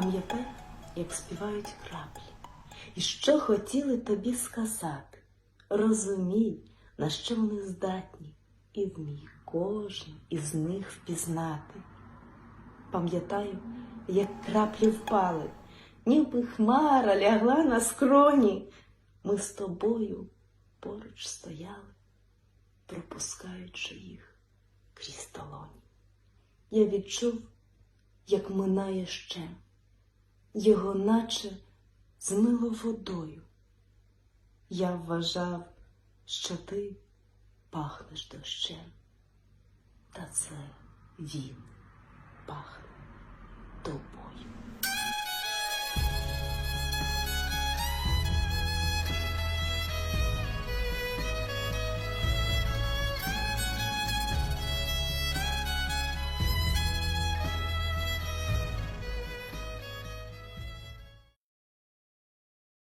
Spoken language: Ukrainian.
Пам'ятай, як співають краплі, і що хотіли тобі сказати. Розумій, на що вони здатні, і вмій кожен із них впізнати. Пам'ятаю, як краплі впали, ніби хмара лягла на скроні. Ми з тобою поруч стояли, пропускаючи їх крізь долоні. Я відчув, як минає ще, його наче змило водою. Я вважав, що ти пахнеш дощем, та це він пахне тобою.